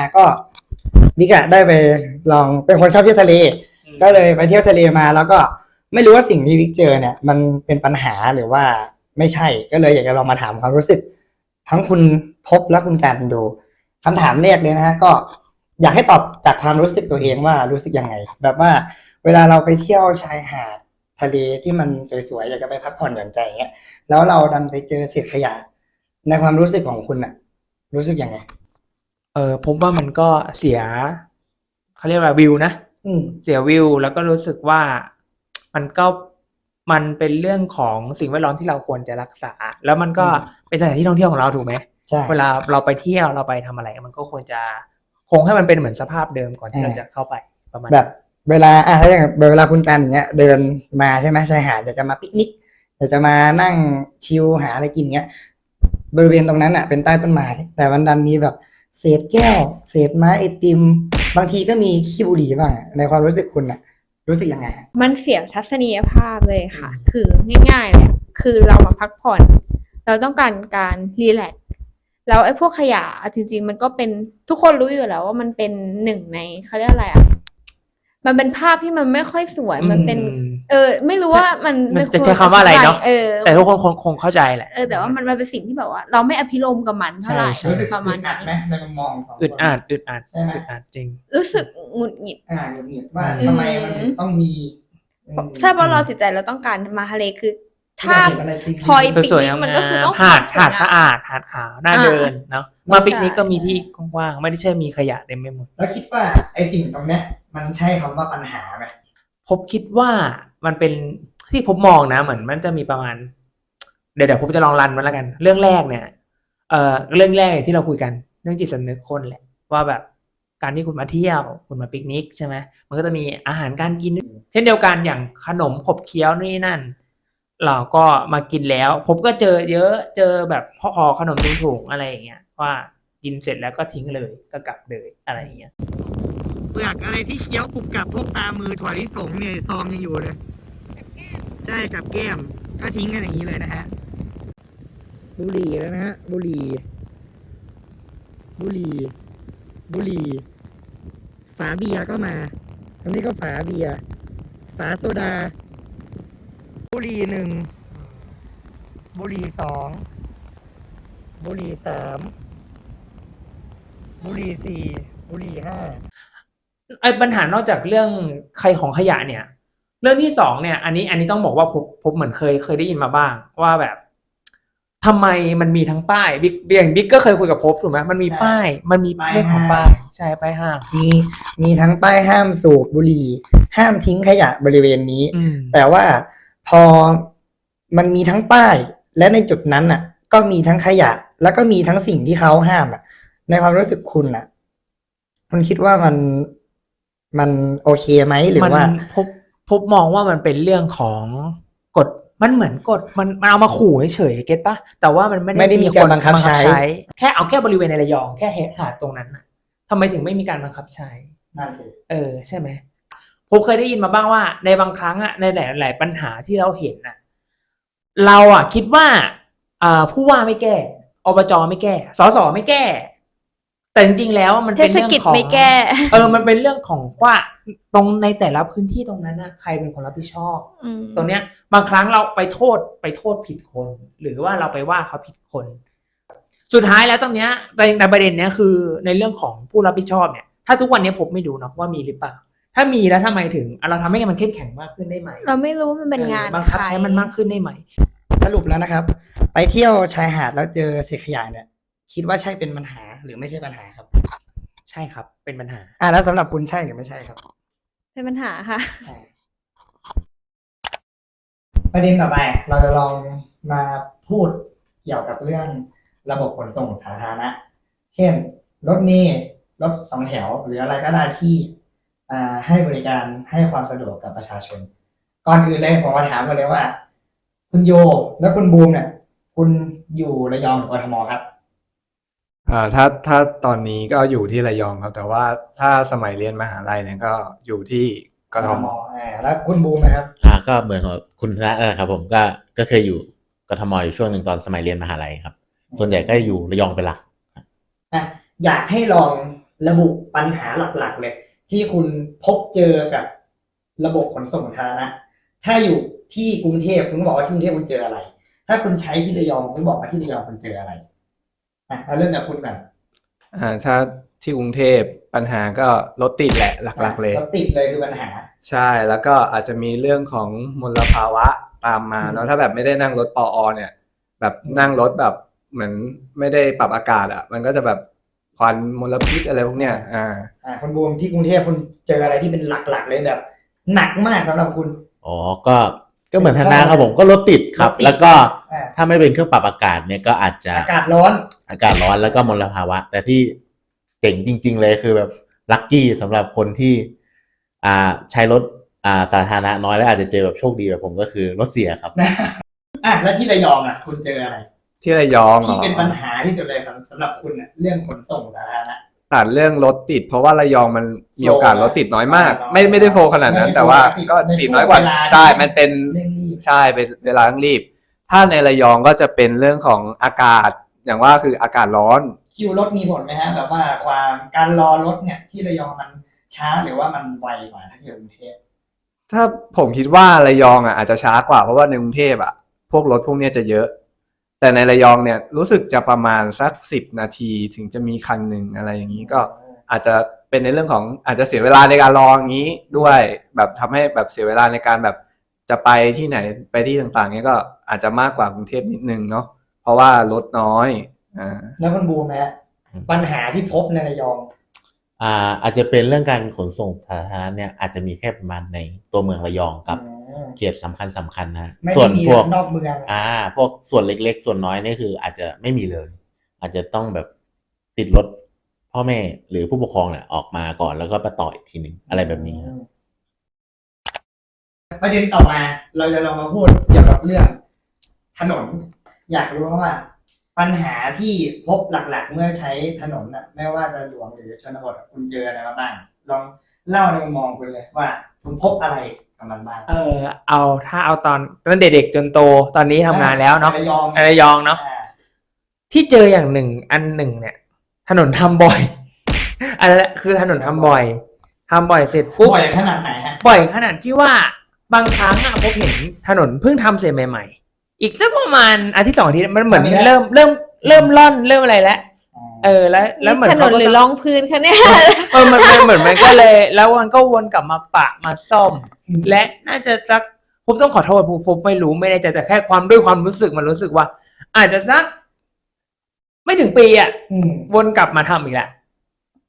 อะก็นิกอะได้ไปลองเป็นคนชอบเที่ยวทะเล ก็เลยไปเที่ยวทะเลมา แล้วก็ไม่รู้ว่าสิ่งที่วิกเจอเนี่ย มันเป็นปัญหาหรือว่าไม่ใช่ ก็เลยอยากจะลองมาถามความรู้สึก ทั้งคุณพบและคุณการดูคำถามแรกเลยนะฮะก็อยากให้ตอบจากความรู้สึกตัวเองว่ารู้สึกยังไง แบบว่าเวลาเราไปเที่ยวชายหาดทะเลที่มันสวยๆอยากจะไปพักผ่อนหย่อนใจอย่างเงี้ยแล้วเราดันไปเจอเศษขยะในความรู้สึกของคุณอะรู้สึกยังไง เออผมว่ามันก็เสียเขาเรียกว่าวิวนะอืม เสียวิวแล้วก็รู้สึกว่ามันก็มันเป็นเรื่องของสิ่งแวดล้อมที่เราควรจะรักษา แล้วมันก็อืม เป็นสถานที่ท่องเที่ยวของเราถูกไหมใช่ เวลาเราไปเที่ยวเราไปทำอะไร มันก็ควรจะคงให้มันเป็นเหมือนสภาพเดิมก่อนที่เราจะเข้าไปประมาณแบบเวลาอะถ้าอย่างเวลาคุณการอย่างเงี้ย เดินมาใช่ไหมชายหาดอยากจะมาปิกนิกอยากจะมานั่งชิลหาอะไรกินเงี้ย บริเวณตรงนั้นอะเป็นใต้ต้นไม้แต่มันดันมีแบบ เศษแก้ว เศษไม้ไอติม บางทีก็มีขี้บุหรี่บ้างอะในความรู้สึกคุณอะรู้สึกยังไงอะมันเสียทัศนียภาพเลยค่ะ คือง่ายๆเลยอะคือเรามาพักผ่อน เราต้องการการรีแลกซ์แล้วไอ้พวกขยะอะจริง ๆ มันก็เป็นทุกคนรู้อยู่แล้วว่ามันเป็นหนึ่งในเขาเรียกอะไรอะ มันเป็นภาพที่มันไม่ค่อยสวยมันเป็นอืมเออ ไม่รู้ว่ามันมันไจะใช้คำว่าอะไรเนอะเออแต่ทุกคนคงคงเข้าใจแหละเออแต่ว่ามันมันเป็นสิ่งที่แบบว่า เราไม่อภิรมย์กับมันเท่าไหร่ใช่รู้สึกประมาณอึดอัดไหมนี้ในมุมมองของสองคนอึดอัดอึดอัดใช่ไหมอึดอัดจริง รู้สึกหงุดหงิดอ่าหงุดหงิดว่าอืมทำไมมันถึงต้องมีอืมใช่เพราะเราจิตใจเราต้องการมาทะเลคือ ถ้าอยกเห็นอะไรคลิกๆพลอยปิกนิกสวยๆมันก็คือต้องหาดสวยงามหาดสะอาดหาดขาวน่าอ่าเดินเนาะไม่มาใช่ปิกนิกก็มีที่กว้างๆไม่ได้ใช่มีขยะเต็มไปหมด แล้วคิดว่าไอ้สิ่งตรงเนี้ย มันใช่คำว่าปัญหาไหมผมคิดว่ามันเป็นที่ผมมองนะเหมือนมันจะมีประมาณ เดี๋ยวเดี๋ยวผมจะลองรันมันแล้วกัน เรื่องแรกเนี่ย เอ่อเรื่องแรกที่เราคุยกัน เรื่องจิตสำนึกคนแหละ ว่าแบบการที่คุณมาเที่ยวคุณมาปิกนิกใช่ไหมมันก็จะมีอาหารการกิน เช่นเดียวกันอย่างขนมขบเคี้ยวนี่นั่น เราก็มากินแล้ว ผมก็เจอเยอะเจอแบบห่อขนมถุงๆอะไรอย่างเงี้ยว่ากินเสร็จแล้วก็ทิ้งเลยก็กลับเลยอะไรอย่างเงี้ยเปลือกอะไรที่เคี้ยวกรุบกรับพวกตามือถั่วลิสงเนี่ยซองยังอยู่เลยใช่กับแก้มก็ทิ้งกันอย่างนี้เลยนะฮะบุหรี่แล้วนะฮะบุหรี่บุหรี่บุหรี่ฝาเบียร์ก็มาอันนี้ก็ฝาเบียร์ฝาโซดา บุหรี่หนึ่ง บุหรี่สอง บุหรี่สาม บุหรี่สี่ บุหรี่ห้าไอ้ปัญหานอกจากเรื่องใครของขยะเนี่ย เรื่องที่สองเนี่ย อันนี้อันนี้ต้องบอกว่าผมผมเหมือนเคยเคยได้ยินมาบ้าง ว่าแบบทำไมมันมีทั้งป้ายบิ๊กอย่างบิ๊กก็เคยคุยกับพบถูกไหมมันมีป้าย มันมีเรื่องของป้ายใช่ป้ายห้ามมีมีทั้งป้ายห้ามสูบบุหรี่ ห้ามทิ้งขยะบริเวณนี้อืมแต่ว่า พอมันมีทั้งป้าย และในจุดนั้นน่ะ ก็มีทั้งขยะ แล้วก็มีทั้งสิ่งที่เขาห้ามอะ ในความรู้สึกคุณอะ คุณคิดว่ามันมันโอเคไหมหรือมันว่าพบพบมองว่ามันเป็นเรื่องของกฎมันเหมือนกฎมันมันเอามาขู่เฉยๆเก็ตปะแต่ว่ามันไม่ไม่ได้มีการบังคับใช้ แค่เอาแค่บริเวณในระยอง แค่หาดตรงนั้นน่ะทำไมถึงไม่มีการบังคับใช้นั่นสิเออใช่ไหม ผมเคยได้ยินมาบ้างว่า ในบางครั้งอะในหลาย ๆ ปัญหาที่เราเห็นน่ะเราอะคิดว่าอ่าผู้ว่าไม่แก้อบจไม่แก้สสไม่แก้ แต่จริงๆแล้วมันเทเป็นศเรื่องกิจของไม่แก้เออ มันเป็นเรื่องของว่าตรงในแต่ละพื้นที่ตรงนั้นนะใครเป็นคนรับผิดชอบอืมตรงเนี้ย บางครั้งเราไปโทษไปโทษผิดคน หรือว่าเราไปว่าเขาผิดคน สุดท้ายแล้วตรงเนี้ยในในประเด็นเนี้ยคือในเรื่องของผู้รับผิดชอบเนี่ย ถ้าทุกวันนี้ผมไม่ดูเนาะว่ามีหรือเปล่า ถ้ามีแล้วทำไมถึงอะเราทำให้มันเข้มแข็งมากขึ้นได้ไหม เราไม่รู้ว่ามันเป็นงานออบังคับใครใช้มันมากขึ้นได้ไหม สรุปแล้วนะครับ ไปเที่ยวชายหาดแล้วเจอเศษขยะเนี่ย คิดว่าใช่เป็นปัญหาหรือไม่ใช่ปัญหาครับ ใช่ครับ เป็นปัญหา อ่าแล้วสำหรับคุณใช่หรือไม่ใช่ครับ เป็นปัญหาค่ะประเด็นต่อไปเราจะลองมาพูดเกี่ยวกับเรื่องระบบขนส่งสาธารณะ เช่น รถเมล์รถสองแถวหรืออะไรก็ได้ที่อ่า ให้บริการให้ความสะดวกกับประชาชน ก่อนอื่นเลยผมมาถามกันเลยว่า คุณโยและคุณบูมเนี่ย คุณอยู่ระยองหรือกทมครับอ่าถ้าถ้าตอนนี้ก็อยู่ที่ระยองครับ แต่ว่าถ้าสมัยเรียนมหาลัยเนี่ยก็อยู่ที่กทมอ่าแล้วคุณบูมนะครับ อ่าก็เหมือนกับคุณพระนะครับ ผมก็ก็เคยอยู่กทมอยู่ช่วงหนึ่งตอนสมัยเรียนมหาลัยครับ ส่วนใหญ่ก็อยู่ระยองเป็นหลักอะอยากให้ลองระบุปัญหาหลักๆเลย ที่คุณพบเจอกับระบบขนส่งสาธารณะถ้าอยู่ที่กรุงเทพคุณก็บอกว่าที่กรุงเทพคุณเจออะไร ถ้าคุณใช้ที่ระยองคุณบอกว่าที่ระยองคุณเจออะไรอะเอาเรื่องจากคุณก่อนอ่าถ้าที่กรุงเทพปัญหาก็รถติดแหละหลัก ๆ เลยรถติดเลยคือปัญหา ใช่แล้วก็อาจจะมีเรื่องของมลภาวะตามมาเนาะถ้าแบบไม่ได้นั่งรถปออเนี่ย แบบนั่งรถแบบเหมือนไม่ได้ปรับอากาศอะ มันก็จะแบบ ควันมลพิษอะไรพวกเนี้ยอ่าอ่าคุณบูมที่กรุงเทพคุณเจออะไรที่เป็นหลักๆเลยแบบ หนักมากสำหรับคุณ อ๋อก็ก็เหมือนทางนาครับผมก็รถติดครับ รถติด แล้วก็อ่าถ้าไม่เป็นเครื่องปรับอากาศเนี่ยก็อาจจะอากาศร้อน อากาศร้อนแล้วก็มลภาวะ แต่ที่เจ๋งจริง ๆ เลยคือแบบลัคกี้สำหรับคนที่ อ่าใช้รถอ่าสาธารณะน้อยแล้วอาจจะเจอแบบโชคดีแบบผมก็คือรถเสียครับ อะแล้วที่ระยองอะ คุณเจออะไร ที่ระยองหรที่อเป็นปัญหาที่สุดเลยสำหรับคุณอะเรื่องขนส่งสาธารณะ ตัดเรื่องรถติด เพราะว่าระยองมันมีโอกาสรถติดน้อยมากน้อยไม่ไม่ได้โฟขนาดนั้นไม่ได้โฟแต่ว่าติดก็ในติดช่วงน้อยกว่าเวลาใช่ที่มันเป็น เร่งรีบ ใช่เป็นเวลาต้องรีบ ถ้าในระยองก็จะเป็นเรื่องของอากาศ อย่างว่าคืออากาศร้อน คิวรถมีผลไหมฮะแบบว่าความการรอรถเนี่ยที่ระยองมันช้าหรือว่ามันไวกว่าถ้าเทียบกรุงเทพถ้าผมคิดว่าระยองอะอาจจะช้ากว่าเพราะว่าในกรุงเทพอะ พวกรถพวกเนี้ยจะเยอะ แต่ในระยองเนี่ยรู้สึกจะประมาณสักสิบนาทีถึงจะมีคันหนึ่งอะไรอย่างนี้ก็อาจจะเป็นในเรื่องของอาจจะเสียเวลาในการรออย่างนี้ด้วย แบบทำให้แบบเสียเวลาในการแบบจะไปที่ไหนไปที่ต่างๆเนี้ยก็อาจจะมากกว่ากรุงเทพนิดนึงเนาะเพราะว่ารถน้อยอ่าแล้วคุณบูมนะฮะปัญหาที่พบในระยองอ่าอาจจะเป็นเรื่องการขนส่งสาธารณะเนี่ยอาจจะมีแค่ประมาณในตัวเมืองระยองกับอืม เขตสำคัญสำคัญนะฮะไม่ส่วได้นมีพวกนอกเมืองอ่า พวกส่วนเล็ก ๆ ส่วนน้อยนี่คือ อาจจะไม่มีเลย อาจจะต้องแบบติดรถพ่อแม่หรือผู้ปกครองเนี่ยออกมาก่อนแล้วก็ไปต่ออีกทีหนึ่งอะไรแบบนี้ครับประเด็นต่อมาเราจะลองมาพูดเกี่ยวกับเรื่องถนน อยากรู้ว่า ปัญหาที่พบหลักๆ เมื่อใช้ถนนน่ะ ไม่ว่าจะหลวงหรือชนบทอะคุณเจออะไรมาบ้างลองเล่าในมุมมองคุณเลยว่าคุณพบอะไร กับมันบ้างเออ เอาถ้าเอาตอนตั้งแต่เด็กจนโตตอนนี้ทำงานแล้วเนาะระยองระยองเนาะอ่ที่เจออย่างหนึ่งอันหนึ่งเนี่ย ถนนทำบ่อย อันนั้นแหละคือถนนทำบ่อยทำบ่อยเสร็จปุ๊บ บ่อยขนาดไหนฮะบ่อยขนาดที่ว่าบางครั้งอะพบเห็นถนนเพิ่งทำเสร็จใหม่ ๆ อีกสักประมาณอาทิตย์สองอาทิตย์มันเหมือนเริ่มเริ่มเริ่มล่อนเริ่มอะไรแล้ว เออแล้วแล้วเหมือนถนเขานก็หรือจะรองพื้นคะเนี่ยเออมันมันเหมือนมันก็เลย แล้วมันก็วนกลับมาปะมาซ่อม และน่าจะสักผมต้องขอโทษผมผมไม่รู้ไม่แน่ใจแต่แค่ความด้วยความรู้สึกมันรู้สึกว่า อาจจะสัก ไม่ถึงปีอะอืมวนกลับมาทำอีกแหละ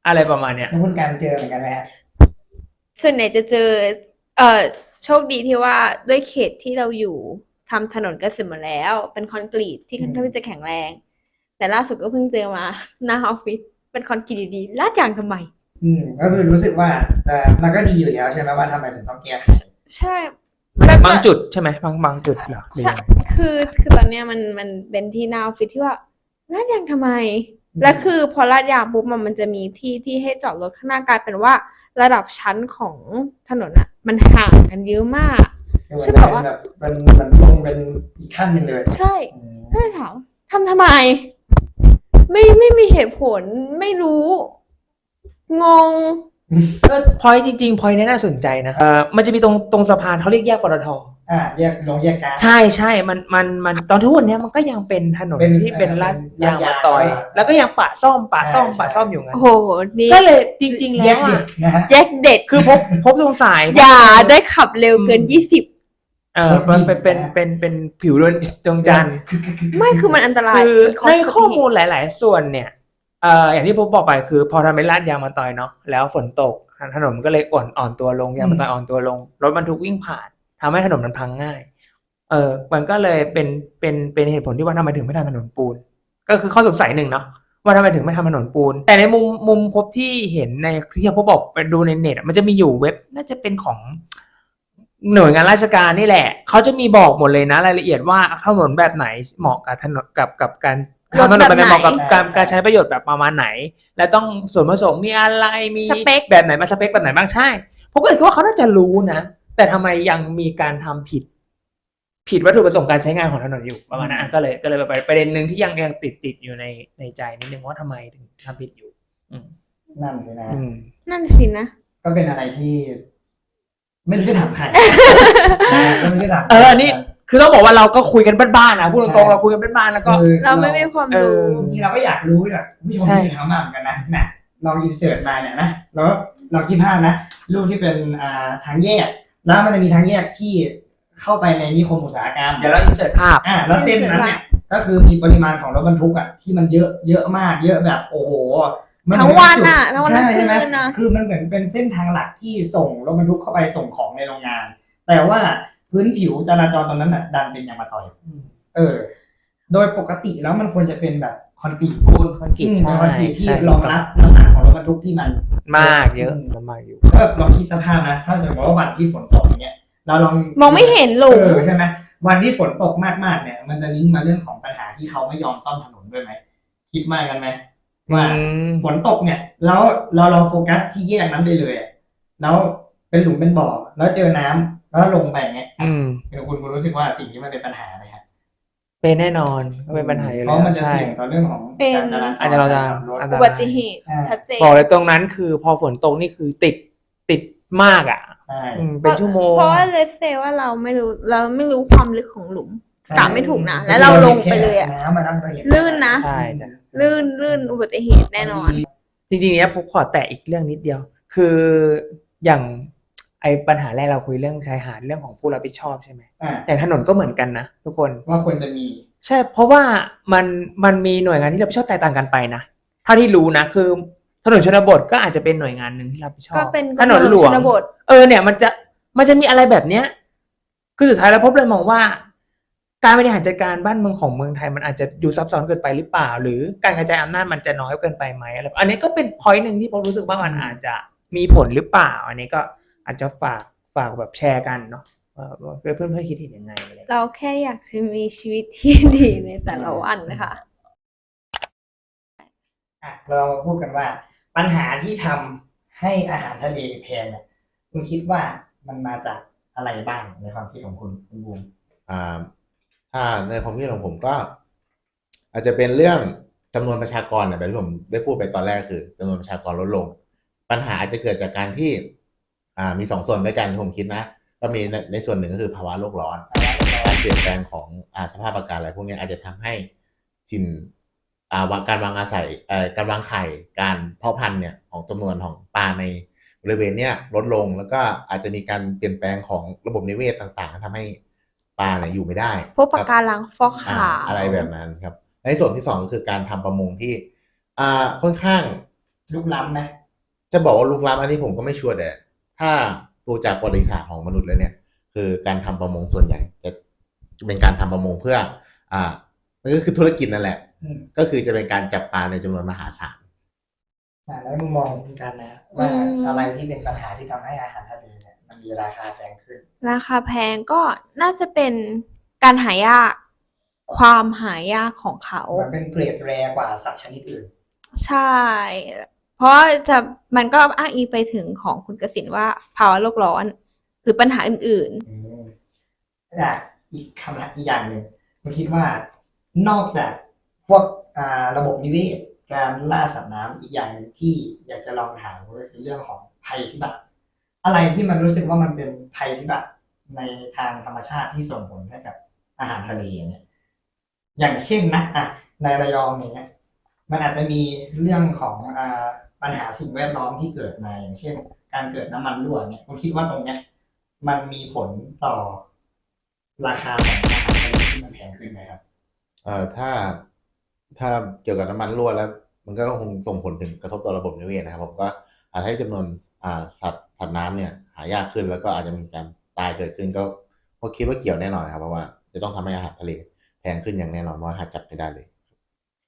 อะไรประมาณเนี้ยแล้วคุณการเจอเหมือนกันไหมฮะส่วนใหญ่จะเจอ เอ่อโชคดีที่ว่าด้วยเขตที่เราอยู่ทำถนนก็เสร็จหมดแล้ว เป็นคอนกรีตที่ค่อนข้างที่จะแข็งแรง แต่ล่าสุดก็เพิ่งเจอมาหน้าออฟฟิศเป็นคอนกรีตดีๆลาดยางทำไม อืมก็คือรู้สึกว่าแต่มันก็ดีอยู่แล้วใช่ไหมว่าทำไมถึงต้องแก้ใช่แล้วก็ บางจุดใช่ไหมบางบางจุดเหรอหรือใช่ ยังไงคือคือตอนเนี้ยมันมันเป็นที่หน้าออฟฟิศที่ว่าลาดยางทำไม แล้วคือพอลาดยางปุ๊บมันมันจะมีที่ที่ให้จอดรถข้างหน้ากลายเป็นว่า ระดับชั้นของถนนอะมันห่างกันเยอะมาก คือคือมันแบบว่าแบบมันมันลงเป็นอีกขั้นหนึ่งเลยใช่อืมก็เลยถามทำทำไม ไม่ไม่มีเหตุผลไม่รู้ งง ก็พอยจริงๆพอยนี้น่าสนใจนะเออมันจะมีตรงตรงสะพานเขาเรียกแยกปตทอ่าแยกลงแยกการ ใช่ใช่มันมันมันตอนทุกวันเนี้ยมันก็ยังเป็นถนนเป็นที่เป็นเอ่อลาดเป็นยางลาดมายางต่อยเออแล้วก็ยังปะซ่อมปะซ่อมใช่ ปะใช่ซ่อมอยู่งั้นโอ้โหนี่ก็เลยจริง ๆ แยแล้วกเด็อะกนะฮะ แยกเด็ด คือพบพบตรงสาย อย่าได้ขับเร็วเกิน อืมยี่สิบ เออมันเป็นเป็นเป็นเป็นผิวดวงดวงจันทร์ไม่คือมันอันตรายคือมัในคข้อมูลหลาย ๆ ส่วนเนี่ยเอ่ออย่างที่ผมบอกไปคือ พอทำเป็นลาดยางมาต่อยเนาะแล้วฝนตกถนนมันก็เลยอ่อนอ่อนตัวลงยางมาต่อยอ่อนตัวลงรถบรรทุกวิ่งผ่านทำให้ถนนมันพังง่าย เออมันก็เลยเป็นเป็นเป็นเหตุผลที่ว่าทำไมถึงไม่ทำถนนปูน ก็คือข้อสงสัยหนึ่งเนาะว่าทำไมถึงไม่ทำถนนปูน แต่ในมุมมุมพบที่เห็นในที่ผมบอกไปดูในเน็ตอะมันจะมีอยู่เว็บน่าจะเป็นของ หน่วยงานราชการนี่แหละ เขาจะมีบอกหมดเลยนะรายละเอียดว่าถนนแบบไหนเหมาะกับถนนกับกับการรถทำถนนแบบไหนแบบไหนเหมาะกับการใช่การใช้ประโยชน์แบบประมาณไหน และต้องส่วนผสมมีอะไรมีสเปคแบบไหนมาสเปคแบบไหนบ้างใช่ผมก็เลยคิดว่าเขาน่าจะรู้นะ แต่ทำไมยังมีการทำผิด ผิดวัตถุประสงค์การใช้งานของถนนอยู่ประมาณนั้นอะก็เลยก็เลยไปประเด็นหนึ่งที่ยังยังติดติดอยู่ในในใจนิดนึงว่าทำไมถึงทำผิดอยู่ อืมนั่นสินะอืมนั่นสินะก็เป็นอะไรที่ ไม่รู้จะถามใครนะก็ไม่รู้จะถามใคร เอออันนี้คือต้องบอกว่าเราก็คุยกันบ้านๆนะพูดตรงๆเราคุยกันบ้านๆแล้วก็ คือเราไม่มีความเอรู้ อ จริงๆเราก็อยากรู้แบบผู้ชมใช่ ที่ถามมาเหมือนกันนะน่ะลองอินเสิร์ตมาเนี่ยนะแล้วเราคิดภาพนะรูปที่เป็นอ่าทางแยก แล้วมันจะมีทางแยกที่เข้าไปในนิคมอุตสาหกรรม เดี๋ยวเราอินเสิร์ตภาพ อ่าแล้วเส้นนั้นเนี่ยก็คือมีปริมาณของรถบรรทุกอะที่มันเยอะเยอะมากเยอะแบบโอ้โห มัทั้งวันอะทั้งวันทั้งใช่คืนไหมอะคือมันเหมือนเป็นเส้นทางหลักที่ส่งรถบรรทุกเข้าไปส่งของในโรงงาน แต่ว่าพื้นผิวจราจรตรงนั้นอะ ดันเป็นยางมะตอย เออ โดยปกติแล้วมันควรจะเป็นแบบคอนกรีตคูณคอนกรีตอืมใช่เป็นคอนกรีตที่ใช่รองรับน้ำหนักของรถบรรทุกที่มัน มากเยอะมากอยู่ก็ลองคิดสภาพนะ ถ้าสมมติว่าวันที่ฝนตกอย่างเงี้ยเราลองมองไม่เห็นหลุมเออใช่ไหมวันที่ฝนตกมากๆเนี่ย มันจะลิงก์มาเรื่องของปัญหาที่เขาไม่ยอมซ่อมถนนด้วยไหมคิดมากกันไหม ว่าอืมฝนตกเนี่ย แล้วเราลองโฟกัสที่แยกนั้นไปเลยอะแล้วเป็นหลุมเป็นบ่อ แล้วเจอน้ำแล้วลงไปอย่างเงี้ยอืมเดี๋ยวคุณคุณรู้สึกว่าสิ่งที่มันเป็นปัญหาไหมฮะเป็นแน่นอนก็เป็นปัญหาอยู่เพแล้วราะมันจะใช่เสี่ยงต่อเรื่องของเป็นการจราจรอาจจะเราจะขับรถอันตรายอุบัติเหตุอ่าชัดเจนบอกเลยตรงนั้นคือพอฝนตกนี่คือติดติดมากอะใช่อืมเป็นชั่วโมงเพราะว่าเลสเซว่าเราไม่รู้เราไม่รู้ความลึกของหลุมใช่ กะไม่ถูกนะแล้วเราลงไปเลยอะน้ำมันต้องละเอียดลื่นนะใช่จ้ะลื่นลื่นอุบัติเหตุแน่นอน จริงๆเนี้ยผมขอแตะอีกเรื่องนิดเดียว คืออย่างไอ้ปัญหาแรกเราคุยเรื่องชายหาดเรื่องของผู้รับผิดชอบใช่ไหมอ่าแต่ถนนก็เหมือนกันนะทุกคนว่าควรจะมี ใช่เพราะว่ามันมันมีหน่วยงานที่รับผิดชอบแตกต่างกันไปนะเท่าที่รู้นะคือถนนชนบทก็อาจจะเป็นหน่วยงานหนึ่งที่รับผิดชอบก็เป็นถนนหลวงชนบทเออเนี่ยมันจะมันจะมีอะไรแบบเนี้ย คือสุดท้ายแล้วพบเลยมองว่า การบริหารจัดการบ้านเมืองของเมืองไทยมันอาจจะอยู่ซับซ้อนเกินไปหรือเปล่า หรือการกระจายอำนาจมันจะน้อยเกินไปไหมอะไรอันนี้ก็เป็นพอยต์หนึ่งที่ผมรู้สึกว่ามันอาจจะมีผลหรือเปล่า อันนี้ก็อาจจะฝากฝากแบบแชร์กันเนาะว่าว่าเพื่อนเพื่อนๆคิดเห็นยังไงอะไรอย่างเงี้ยเราแค่อยากจะมีชีวิตที่ดีในแต่ละวันนะคะอะเรามาพูดกันว่า ปัญหาที่ทำให้อาหารทะเลแพงเนี่ยคุณคิดว่ามันมาจากอะไรบ้างในความคิดของคุณคุณบูมอ่า ถ้าในความคิดของผมก็ อาจจะเป็นเรื่องจำนวนประชากรนะแบบที่ผมได้พูดไปตอนแรกคือจำนวนประชากรลดลง ปัญหาอาจจะเกิดจากการที่ อ่ามีสองส่วนด้วยกันที่ผมคิดนะ ก็มีในในส่วนหนึ่งก็คือภาวะโลกร้อนการเปลี่ยนแปลงของอาสภาพอากาศอะไรพวกนี้อาจจะทำให้ถิ่นอ่าการวางอาศัยเอ่อการวางไข่การเพาะพันธุ์เนี่ยของจำนวนของปลาในบริเวณเนี้ยลดลงแล้วก็อาจจะมีการเปลี่ยนแปลงของระบบนิเวศต่างๆทำให้ ปลาเนี่ยอยู่ไม่ได้พวกปะการังฟอกอ่าขาวอะไรแบบนั้นครับ ในส่วนที่สองก็คือการทำประมงที่อ่าค่อนข้างลุกล้ำไหมจะบอกว่าลุกล้ำอันนี้ผมก็ไม่ชัวร์แต่ถ้าดูจากประวัติศาสตร์ของมนุษย์แล้วเนี่ย คือการทำประมงส่วนใหญ่จะเป็นการทำประมงเพื่อ อ่ามันก็คือธุรกิจนั่นแหละอืมก็คือจะเป็นการจับปลาในจำนวนมหาศาลอ่าแล้วมุมมองคุณกันนะว่าอะไรที่เป็นปัญหาที่ทำให้อาหารทะเลเนี่ย มันมีราคาแพงขึ้น ราคาแพงก็น่าจะเป็นการหายาก ความหายากของเขา มันเป็นเกรดแรกว่าสัตว์ชนิดอื่น ใช่ เพราะจะมันก็อ้างอิงไปถึงของคุณกสินว่าภาวะโลกร้อน หรือปัญหาอื่นอืมอะอีกคำถามอีกอย่างหนึ่งผมคิดว่านอกจากพวกอ่าระบบนิเวศการล่าสัตว์น้ำอีกอย่างหนึ่งที่อยากจะลองถามก็คือเรื่องของภัยพิบัติ อะไรที่มันรู้สึกว่ามันเป็นภัยพิบัติในทางธรรมชาติที่ส่งผลให้กับอาหารทะเลอย่างเงี้ยอย่างเช่นนะอะในระยองเงี้ยมันอาจจะมีเรื่องของอ่าปัญหาสิ่งแวดล้อมที่เกิดมาอย่างเช่น การเกิดน้ำมันรั่วเนี่ยผมคิดว่าตรงเนี้ยมันมีผลต่อราคาของอาหารทะเลที่มันแพงขึ้นไหมครับเอ่อถ้าถ้าเกี่ยวกับน้ำมันรั่วแล้ว มันก็ต้องคงส่งผลถึงกระทบต่อระบบนิเวศนะครับผมก็ อาจให้จำนวนอ่าสัตว์สัตว์น้ำเนี่ยหายากขึ้นแล้วก็อาจจะมีการตายเกิดขึ้นก็ก็คิดว่าเกี่ยวแน่นอนครับเพราะว่าจะต้องทำให้อาหารทะเลแพงขึ้นอย่างแน่นอนเพราะว่าหาจับไม่ได้เลย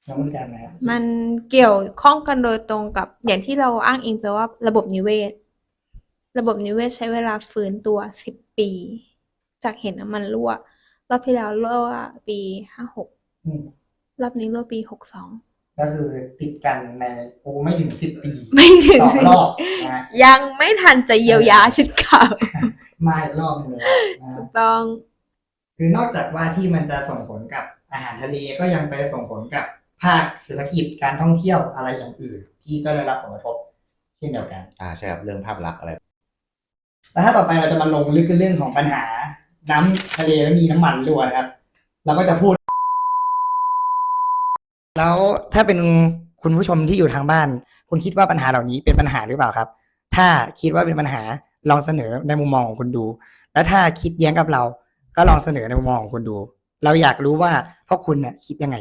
น้องมุนกันนะครับๆมันเกี่ยวข้องกันโดยตรงกับอย่างที่เราอ้างอิงไปว่าระบบนิเวศ ระบบนิเวศใช้เวลาฟื้นตัวสิบปี จากเห็นน้ำมันรั่วรอบที่แล้วรั่วปีห้าหกอืมรอบนี้รั่วปีหกสอง ก็คือติดกันในโอ้ไม่ถึงสิบปีไม่ถึงต่อสิรอบนะยังไม่ทันจะเยียวยาชุดเก่ามาอีกรอบหนึงเลยนะถูกต้อง คือนอกจากว่าที่มันจะส่งผลกับอาหารทะเลก็ยังไปส่งผลกับภาคเศรษฐกิจการท่องเที่ยวอะไรอย่างอื่น ที่ก็ได้รับผลกระทบช่นเดียวกัน อ่าใช่ครับเรื่องภาพลักษณ์อะไร แล้วถ้าต่อไปเราจะมาลงลึกกันเรื่องของปัญหา น้ำทะเลแล้วมีน้ำมันรั่วนะครับ เราก็จะพูด แล้วถ้าเป็นคุณผู้ชมที่อยู่ทางบ้าน คุณคิดว่าปัญหาเหล่านี้เป็นปัญหาหรือเปล่าครับ ถ้าคิดว่าเป็นปัญหาลองเสนอในมุมมองของคุณดู แล้วถ้าคิดแย้งกับเรา ก็ลองเสนอในมุมมองของคุณดู เราอยากรู้ว่าพวกคุณเนี่ยคิดยังไง